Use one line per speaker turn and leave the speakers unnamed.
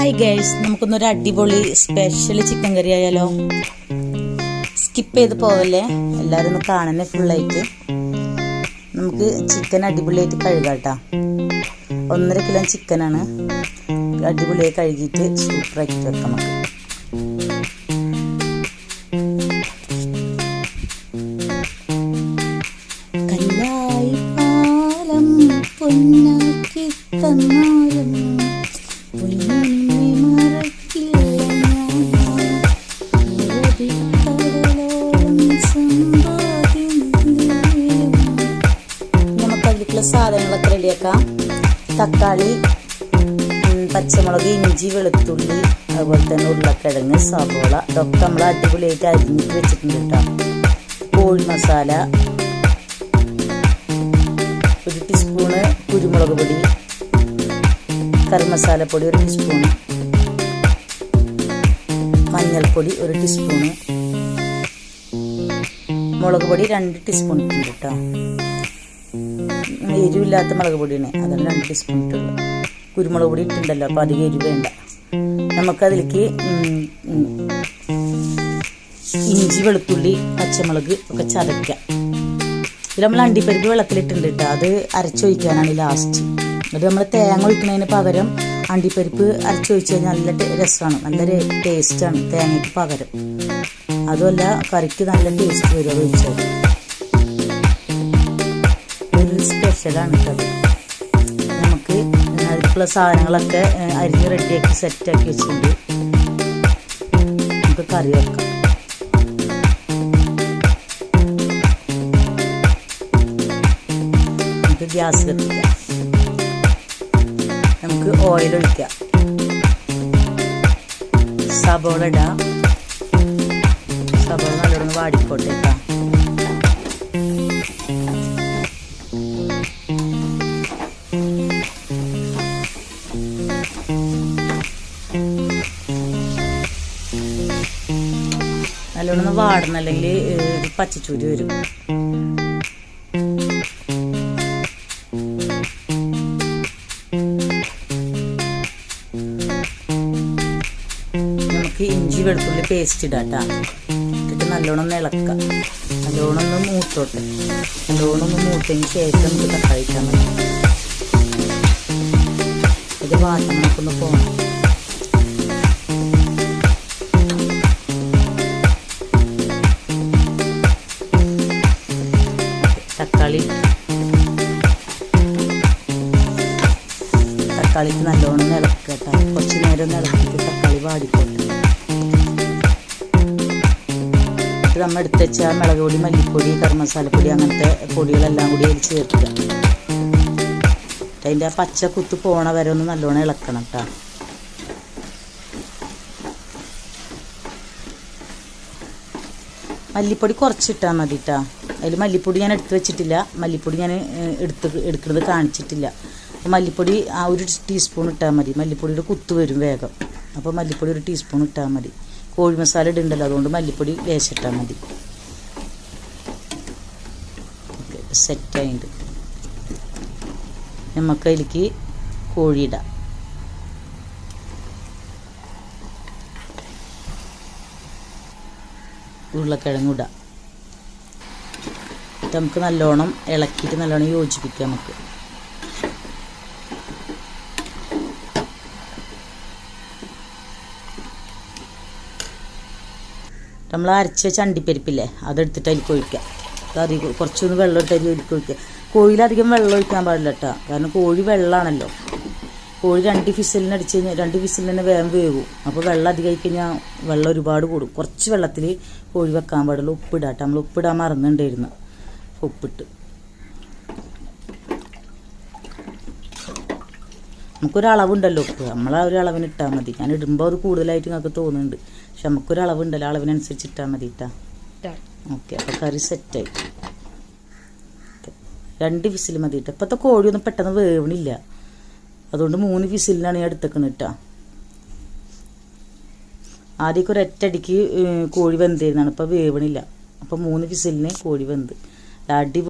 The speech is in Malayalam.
ഹായ് ഗേഴ്സ് നമുക്കൊന്നൊരു അടിപൊളി സ്പെഷ്യൽ ചിക്കൻ കറി ആയാലോ? സ്കിപ്പ് ചെയ്ത് പോവല്ലേ? എല്ലാവരും ഒന്ന് കാണുന്നേ ഫുള്ളായിട്ട് നമുക്ക് ചിക്കൻ അടിപൊളിയായിട്ട് കഴുകാം കേട്ടോ ഒന്നര കിലോ ചിക്കനാണ് അടിപൊളിയായി കഴുകിയിട്ട് സൂപ്പറായിട്ട് വെക്കാം നമുക്ക്. പാലം പൊന്നാക്കി തന്നാലും നമുക്ക് അതിലേക്കുള്ള സാധനങ്ങളൊക്കെ റെഡിയാക്കാം. തക്കാളി പച്ചമുളക് ഇഞ്ചി വെളുത്തുള്ളി അതുപോലെ തന്നെ ഉരുളക്കിഴങ്ങ് സവോള ഇതൊക്കെ നമ്മൾ അടിപൊളിയായിട്ട് അരിഞ്ഞിട്ട് വെച്ചിട്ടുണ്ട് കേട്ടോ. കോഴി മസാല ഒരു ടീസ്പൂണ് കുരുമുളക് പൊടി കറി മസാലപ്പൊടി ഒരു ടീസ്പൂണ് മഞ്ഞൾപ്പൊടി ഒരു ടീസ്പൂണ് മുളക് പൊടി രണ്ട് ടീസ്പൂൺ ഇട്ടുണ്ട് കേട്ടോ എരിവില്ലാത്ത മുളക് പൊടിയാണ്. അതാണ് രണ്ട് ടീസ്പൂൺ ഇട്ടുള്ളൂ കുരുമുളക് പൊടി ഇട്ടുണ്ടല്ലോ അപ്പോൾ അധികം എരിവ് വേണ്ട. നമുക്കതിലേക്ക് ഇഞ്ചി വെളുത്തുള്ളി പച്ചമുളക് ഒക്കെ ചതയ്ക്കാം. ഇത് നമ്മൾ അണ്ടിപ്പരിപ്പ് വെള്ളത്തിലിട്ടുണ്ട് കേട്ടോ അത് അരച്ചൊഴിക്കാനാണ് ലാസ്റ്റ് എന്നിട്ട് നമ്മൾ തേങ്ങ ഒഴിക്കുന്നതിന് പകരം അണ്ടിപ്പരിപ്പ് അരച്ചൊഴിച്ച് കഴിഞ്ഞാൽ നല്ല രസമാണ്. നല്ല ടേസ്റ്റാണ് തേങ്ങയ്ക്ക് പകരം. അതുമല്ല കറിക്ക് നല്ല ടേസ്റ്റ് വരും ഒഴിച്ചാൽ ഒരു സ്പെഷ്യലാണ് കേട്ടോ നമുക്ക് അതിലേക്കുള്ള സാധനങ്ങളൊക്കെ അരിഞ്ഞ് റെഡിയാക്കി സെറ്റാക്കി വെച്ചിട്ടുണ്ട്. നമുക്ക് കറി വെക്കാം. നമുക്ക് ഗ്യാസ് കത്തിക്കാം നമുക്ക് ഓയിൽ ഒഴിക്കാം. സബോള ഇടാം. വാടിക്കോട്ടെ കേട്ടോ നല്ലോണം വാടുന്നല്ലെങ്കിൽ പച്ചച്ചൂരി വരും. നമുക്ക് ഇഞ്ചി വെളുത്തുള്ളി പേസ്റ്റ് ഇടാം നല്ലോണം ഒന്ന് ഇളക്കാം. നല്ലോണം ഒന്ന് മൂത്തോട്ടെ. നല്ലോണം ഒന്ന് മൂത്തതിന് ശേഷം നമുക്ക് തക്കാളി ഇട്ടാൽ മതി. ഇത് വാട്ടം നമുക്കൊന്ന് പോകണം തക്കാളി. തക്കാളിക്ക് നല്ലോണം ഇളക്കുക കേട്ടോ. കുറച്ച് നേരം ഇളക്കിയിട്ട് തക്കാളി വാടിക്കോട്ടെ. എന്നിട്ട് നമ്മൾ എടുത്ത് വെച്ച മുളക് പൊടി മല്ലിപ്പൊടി കർമ്മസാലപ്പൊടി മസാലപ്പൊടി അങ്ങനത്തെ പൊടികളെല്ലാം കൂടി അതിൽ ചേർക്കുക. അതിന്റെ ആ പച്ച കുത്ത് പോണ വരെ ഒന്ന് നല്ലോണം ഇളക്കണം കേട്ടോ മല്ലിപ്പൊടി കുറച്ചിട്ടാൽ മതി കേട്ടോ അതിൽ മല്ലിപ്പൊടി ഞാൻ എടുത്ത് വെച്ചിട്ടില്ല. മല്ലിപ്പൊടി ഞാൻ എടുത്ത് എടുക്കുന്നത് കാണിച്ചിട്ടില്ല. അപ്പോൾ മല്ലിപ്പൊടി ആ ഒരു ടീസ്പൂൺ ഇട്ടാൽ മതി. മല്ലിപ്പൊടിയുടെ കുത്ത് വരും വേഗം. അപ്പോൾ മല്ലിപ്പൊടി ഒരു ടീസ്പൂൺ ഇട്ടാൽ മതി. കോഴി മസാല ഇടുണ്ടല്ലോ അതുകൊണ്ട് മല്ലിപ്പൊടി ലേശിട്ടാൽ മതി. സെറ്റായിട്ട് നമുക്ക് അതിലേക്ക് കോഴിയിടാം ഉരുളക്കിഴങ്ങ് ഇടാം. എന്നിട്ട് നമുക്ക് നല്ലോണം ഇളക്കിയിട്ട് നല്ലോണം യോജിപ്പിക്കാം നമുക്ക്. നമ്മൾ അരച്ച ചണ്ടിപ്പരിപ്പില്ലേ അതെടുത്തിട്ട് അതിലേക്ക് ഒഴിക്കാം. കറി കുറച്ചൊന്ന് വെള്ളം ഇട്ട് അതിലേക്ക് ഒഴിക്കുക കോഴിയിലധികം വെള്ളം ഒഴിക്കാൻ പാടില്ല കേട്ടോ കാരണം കോഴി വെള്ളമാണല്ലോ കോഴി രണ്ട് ഫിസലിന് അടിച്ച് കഴിഞ്ഞാൽ രണ്ട് ഫിസലിന് തന്നെ വേഗം വേവും. അപ്പോൾ വെള്ളം അധികം കഴിഞ്ഞാൽ വെള്ളം ഒരുപാട് കൂടും. കുറച്ച് വെള്ളത്തിൽ കോഴി വെക്കാൻ പാടുള്ളൂ. ഉപ്പിടാം കേട്ടോ നമ്മൾ ഉപ്പിടാൻ മറന്നുണ്ടായിരുന്നു. ഉപ്പിട്ട്. നമുക്കൊരളവുണ്ടല്ലോ. നമ്മൾ ആ ഒരു അളവിന് ഇട്ടാൽ മതി. ഞാൻ ഇടുമ്പോൾ അത് കൂടുതലായിട്ട് നിങ്ങൾക്ക് തോന്നുന്നുണ്ട്. പക്ഷെ നമുക്കൊരു അളവുണ്ടല്ലോ അളവിനനുസരിച്ച് ഇട്ടാൽ മതി ഇട്ടാ ഓക്കെ അപ്പോൾ കറി സെറ്റായി. രണ്ട് വിസിൽ മതി ഇട്ടാ ഇപ്പോഴത്തെ കോഴിയൊന്നും പെട്ടെന്ന് വേവണില്ല. അതുകൊണ്ട് മൂന്ന് വിസിലിനാണ് ഞാൻ എടുത്തേക്കുന്നത് ഇട്ടാ ആദ്യമൊക്കെ ഒരൊറ്റടിക്ക് കോഴി വെന്തിരുന്നാണ് ഇപ്പോൾ വേവണില്ല. അപ്പോൾ മൂന്ന് വിസിലിന് കോഴി വെന്ത്. അടി